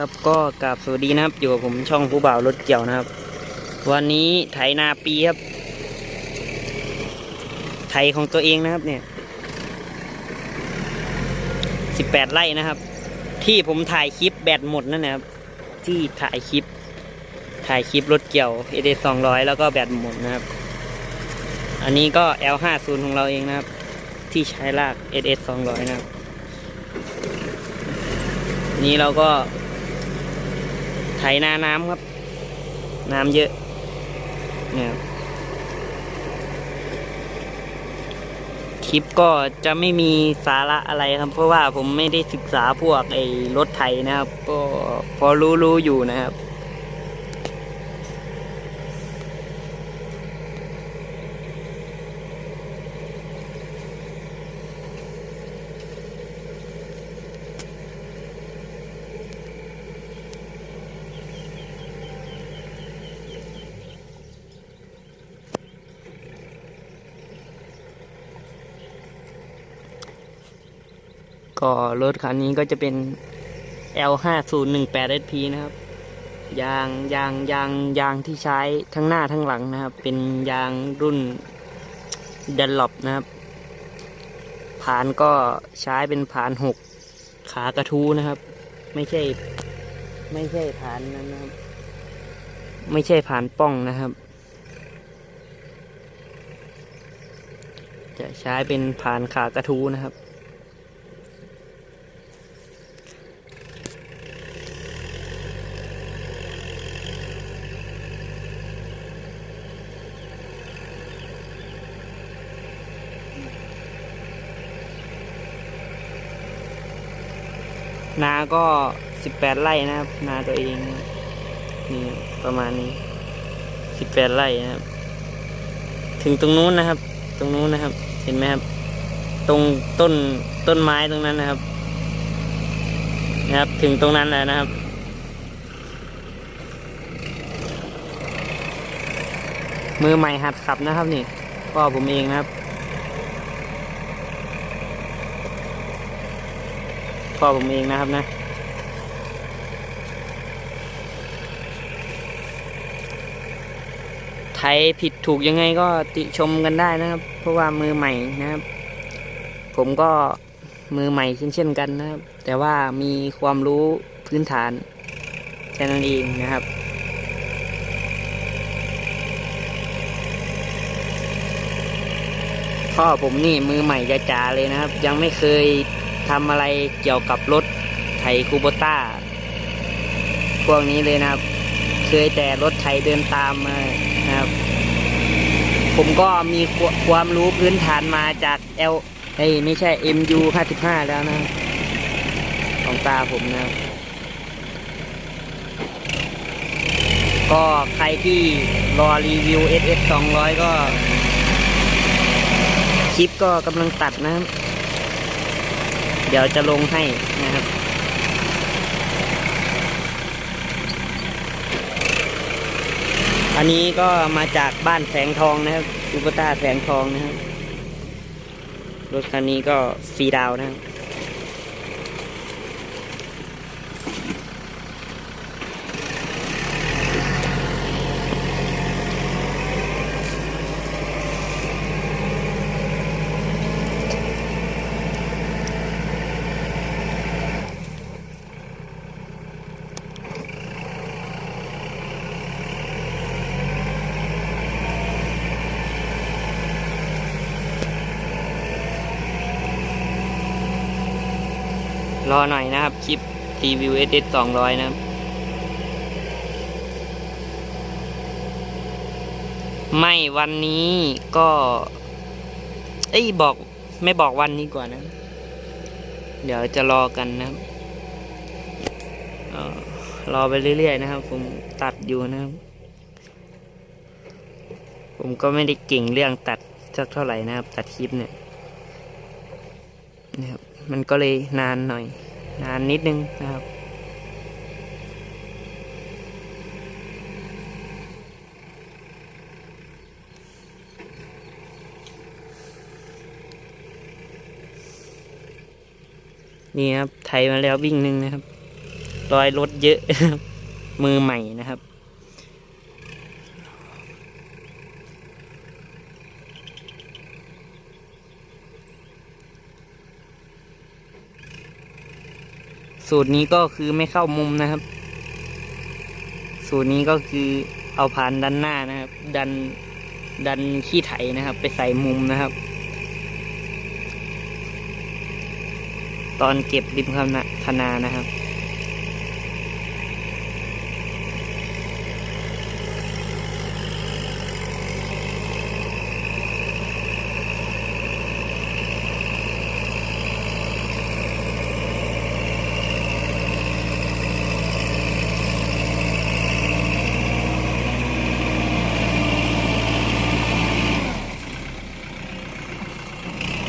ครับก็กราบสวัสดีนะครับ อยู่กับผมช่องผู้บ่าวรถเกี่ยวนะครับ วันนี้ไถนาปีครับ ไถของตัวเองนะครับเนี่ยสิบแปดไร่นะครับ ที่ผมถ่ายคลิปแบตหมดนั่นนะครับ ที่ถ่ายคลิป ถ่ายคลิปรถเกี่ยวเอเดสองร้อยแล้วก็แบตหมดนะครับ อันนี้ก็ L ห้าศูนย์ของเราเองนะครับ ที่ใช้ลาก SS สองร้อยนะครับ นี้เราก็ ถนาน้ำครับ น้ำเยอะเนี่ยคลิปก็จะไม่มีสาระอะไรครับ เพราะว่าผมไม่ได้ศึกษาพวกไอ้รถไถนะครับ ก็พอรู้รู้อยู่นะครับ ก็รถคันนี้ก็จะเป็น L 5 0 1 8 SP นะครับ ยางยางยางยางที่ใช้ทั้งหน้าทั้งหลังนะครับ เป็นยางรุ่นเดนลอปนะครับผานก็ใช้เป็นผานหกขากระทู้นะครับ ไม่ใช่ ไม่ใช่ผานนั้นนะครับ ไม่ใช่ผานป้องนะครับ จะใช้เป็นผานขากระทู้นะครับ นาก็สิบแปดไร่นะครับ นาตัวเองนี่ประมาณนี้สิบแปดไร่นะครับ ถึงตรงนู้นนะครับ ตรงนู้นนะครับ เห็นไหมครับ ตรงต้นต้นไม้ตรงนั้นนะครับ นะครับ ถึงตรงนั้นแล้วนะครับมือใหม่หัดขับนะครับนี่พ่อผมเองนะครับ พ่อผมเองนะครับนะ ไทยผิดถูกยังไงก็ติชมกันได้นะครับ เพราะว่ามือใหม่นะครับ ผมก็มือใหม่เช่นเช่นกันนะครับ แต่ว่ามีความรู้พื้นฐานแค่นั้นเองนะครับพ่อผมนี่มือใหม่จ๋าเลยนะครับ ยังไม่เคย ทำอะไรเกี่ยวกับรถไถคูโบต้า พวกนี้เลยนะครับ เคยแต่รถไถเดินตามมานะครับ ผมก็มีความรู้พื้นฐานมาจาก L เอ้ไม่ใช่ MU 55 แล้วนะ ของตาผมนะก็ใครที่รอรีวิว SS 200 ก็ คลิปก็กำลังตัดนะครับ ดี๋ยวจะลงให้นะครับอันนี้ก็มาจากบ้านแสงทองนะครับซูเปอร์ต้าแสงทองนะครับ รถคันนี้ก็ฟรีดาวน์นะครับ รอหน่อยนะครับ คลิปรีวิว SS 200 นะครับ ไม่วันนี้ก็ เอ้ยบอกไม่บอกวันนี้กว่านนะ เดี๋ยวจะรอกันนะครับเอ่อรอไปเรื่อยๆนะครับ ผมตัดอยู่นะครับ ผมก็ไม่ได้เก่งเรื่องตัดสักเท่าไหร่นะครับ ตัดคลิปเนี่ยนะครับ มันก็เลยนานหน่อย นานนิดนึงนะครับ นี่ครับ ไถมาแล้ววิ่งหนึ่งนะครับรรอยรถเยอะมือใหม่นะครับ สูตรนี้ก็คือไม่เข้ามุมนะครับ สูตรนี้ก็คือเอาผ่านด้านหน้านะครับ ดันดันขี้ไถนะครับ ไปใส่มุมนะครับ ตอนเก็บริมคณะคณานะครับ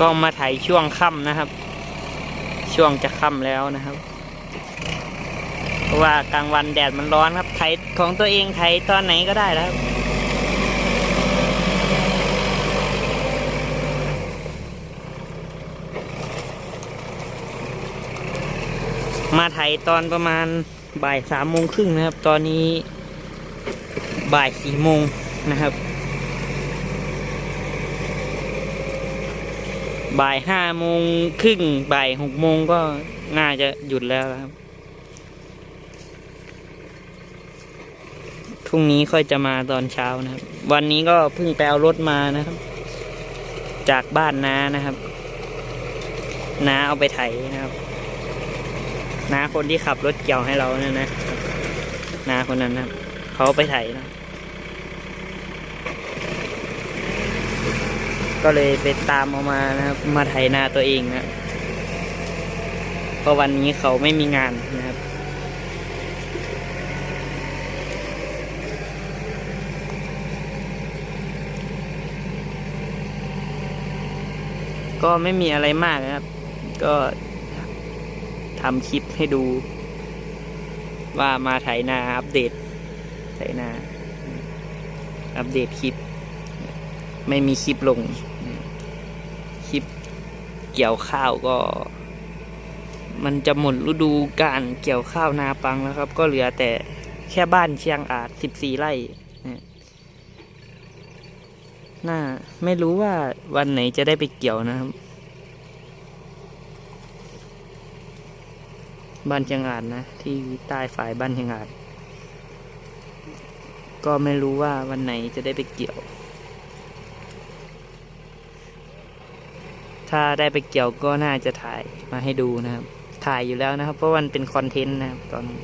ก็มาไถช่วงค่ำนะครับ ช่วงจะค่ำแล้วนะครับ เพราะว่ากลางวันแดดมันร้อนครับไถของตัวเองไถตอนไหนก็ได้แล้วครับมาไถตอนประมาณบ่ายสามโมงครึ่งนะครับ ตอนนี้บ่ายสี่โมงนะครับ บ่ายห้าโมงครึ่งบ่ายหกโมงก็น่าจะหยุดแล้วครับพรุ่งนี้ค่อยจะมาตอนเช้านะครับ วันนี้ก็เพิ่งไปเอารถมานะครับ จากบ้านน้านะครับน้าเอาไปไถนะครับน้าคนที่ขับรถเกี่ยวให้เราเนี่ยนะน้าคนนั้นนะครับ เขาเอาไปไถนะ ก็เลยไปตามเอามานะครับ มาไถนาตัวเองนะเพราะวันนี้เขาไม่มีงานนะครับก็ไม่มีอะไรมากนะครับ ก็ทำคลิปให้ดู ว่ามาไถนาอัปเดตไถนา อัปเดตคลิป ไม่มีคลิปลง คลิปเกี่ยวข้าวก็ มันจะหมดฤดูการเกี่ยวข้าวนาปังแล้วครับ ก็เหลือแต่แค่บ้านเชียงอาจสิบสี่ไร่นะน่าไม่รู้ว่าวันไหนจะได้ไปเกี่ยวนะครับ บ้านเชียงอาจนะ ที่ใต้ฝ่ายบ้านเชียงอาจก็ไม่รู้ว่าวันไหนจะได้ไปเกี่ยว ถ้าได้ไปเกี่ยวก็น่าจะถ่ายมาให้ดูนะครับ ถ่ายอยู่แล้วนะครับ เพราะมันเป็นคอนเทนต์นะครับตอนนี้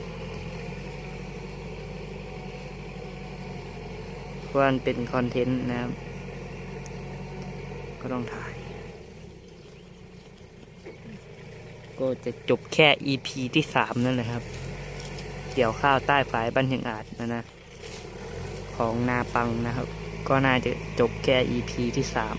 เพราะมันเป็นคอนเทนต์นะครับ ก็ต้องถ่าย ก็จะจบแค่ EP ที่สามนั่นแหละครับ เกี่ยวข้าวใต้ฝายบ้านเชียงอาจนะนะ ของนาปังนะครับ ก็น่าจะจบแค่ EP ที่สาม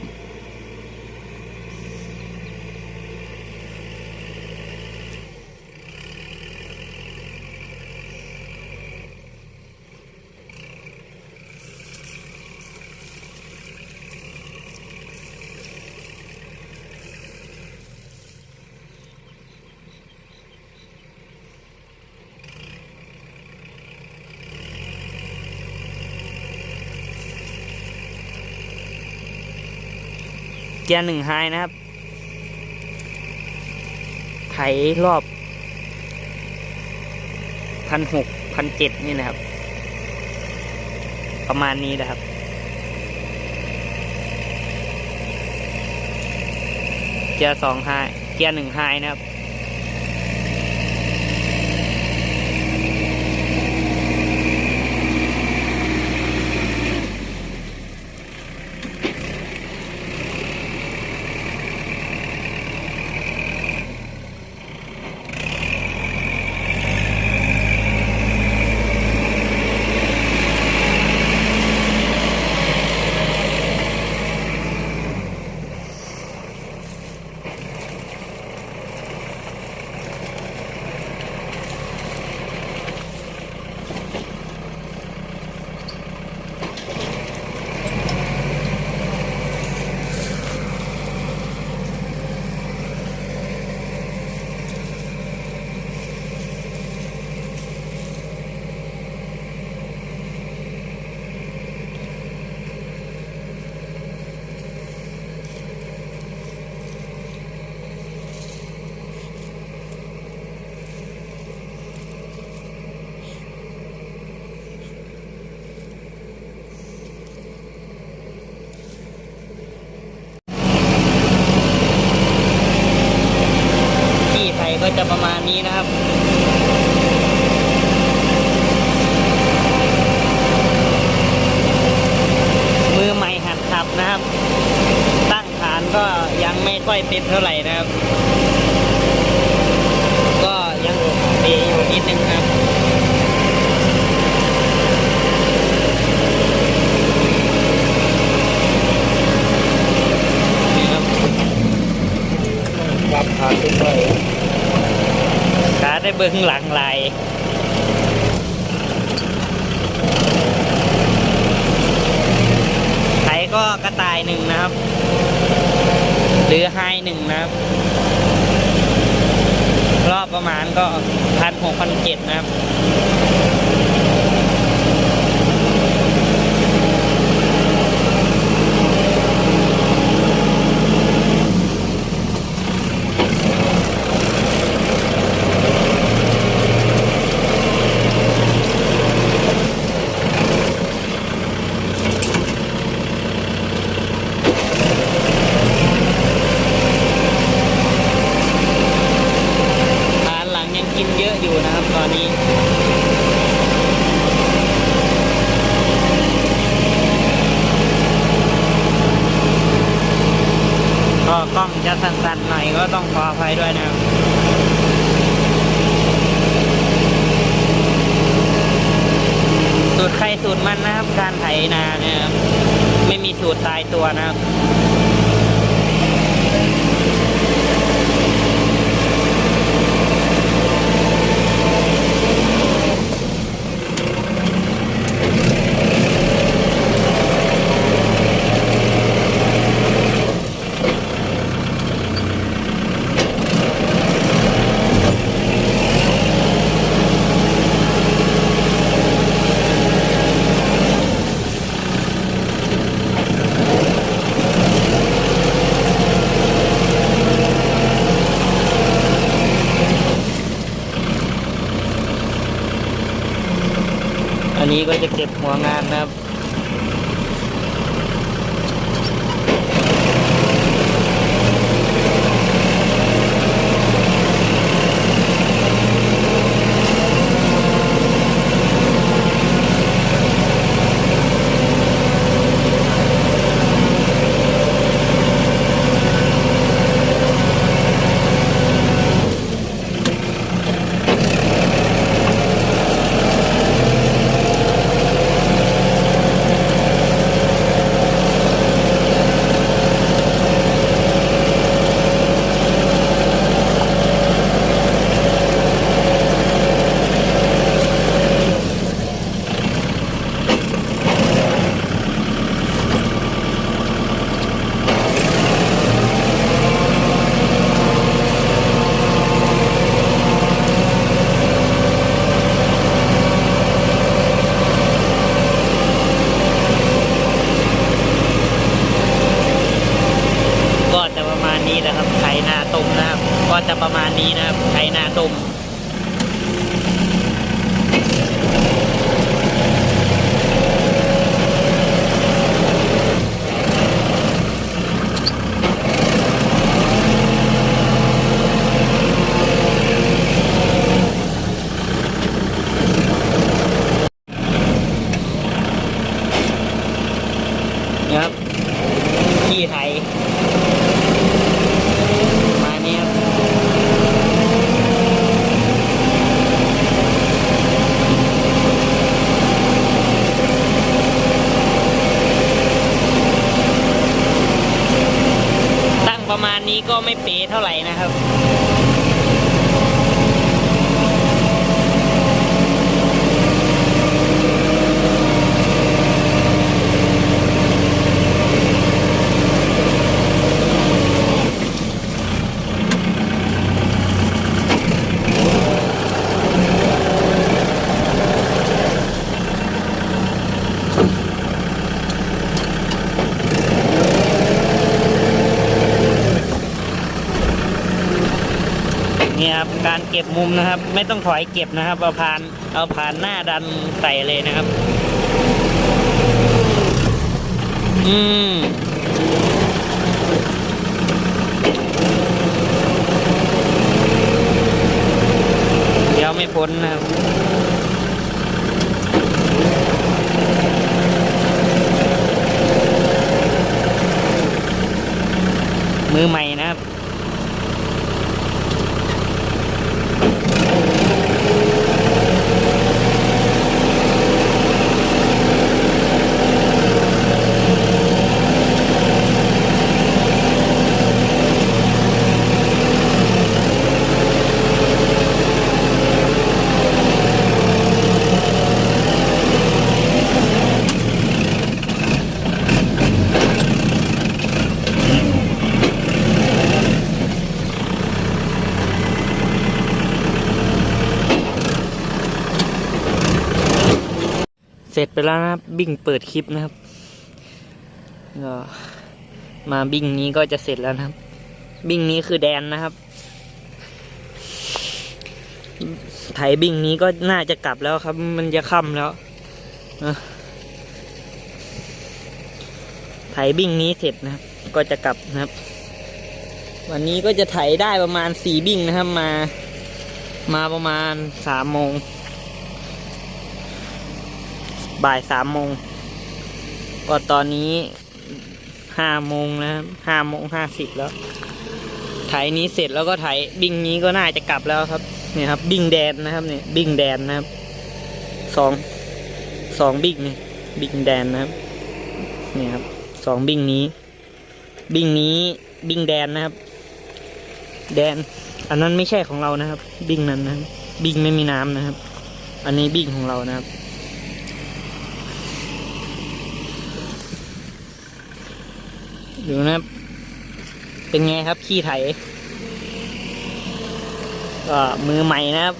เกียร์หนึ่งไฮนะครับ ไถรอบพันหกพันเจ็ดนี่นะครับ ประมาณนี้นะครับ เกียร์สองไฮเกียร์หนึ่งไฮนะครับ ไม่ต้อยเป็นเท่าไหร่นะครับ ก็ยังเปอยู่นิดนึงครับนี่ครับรับทานขึ้นไปขาได้เบิ้งหลังลายไถก็กระต่ายหนึ่งนะครับ หรือไฮหนึ่งนะครับ รอบประมาณก็พันหกพันเจ็ดนะครับ ฐานหลังยังกินเยอะอยู่นะครับตอนนี้ ก็กล้องจะสั่นๆหน่อยก็ต้องขออ ภัยด้วยนะครับสูตรใครสูตรมันนะครับ การไถนาเนี่ยครับไม่มีสูตรตายตัวนะครับ ไม่เป๊ะเท่าไหร่นะครับ นี่ครับการเก็บมุมนะครับ ไม่ต้องถอยเก็บนะครับ เอาผ่านเอาผ่านหน้าดันใส่เลยนะครับ อืมเดี๋ยวไม่พ้นนะครับมือใหม่ เสร็จไปแล้วนะครับบิ่งเปิดคลิปนะครับก็มาบิ่งนี้ก็จะเสร็จแล้วนะครับ บิ่งนี้คือแดนนะครับไถบิ่งนี้ก็น่าจะกลับแล้วครับ มันจะค่ำแล้วไถบิ่งนี้เสร็จนะครับ ก็จะกลับนะครับ วันนี้ก็จะไถได้ประมาณสี่บิ่งนะครับ มา มาประมาณสามโมง บ่ายสามโมงก็ตอนนี้ห้าโมงนะครับห้าโมงห้าสิบแล้ว ไถนี้เสร็จแล้วก็ไถบิ่งนี้ก็น่าจะกลับแล้วครับเนี่ยครับ บิ่งแดนนะครับเนี่ยบิ่งแดนนะครับสองสองบิ่งเนี่ยบิ่งแดนนะครับเนี่ยครับสองบิ่งนี้ บิ่งนี้บิ่งแดนนะครับ แดน อันนั้นไม่ใช่ของเรานะครับ บิ่งนั้นนะบิ่งไม่มีน้ำนะครับ อันนี้บิ่งของเรานะครับ ดูนะครับ เป็นไงครับขี้ไถก็มือใหม่นะครับ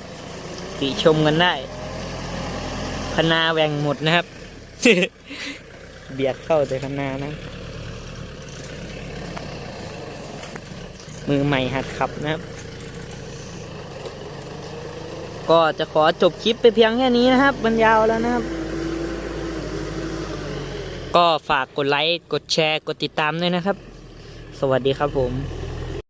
ติชมกันได้ คณาแหวงหมดนะครับ เบียดเข้าแต่คณานะ มือใหม่หัดขับนะครับ ก็จะขอจบคลิปไปเพียงแค่นี้นะครับ มันยาวแล้วนะครับ ก็ฝากกดไลค์ กดแชร์ กดติดตามด้วยนะครับ สวัสดีครับผม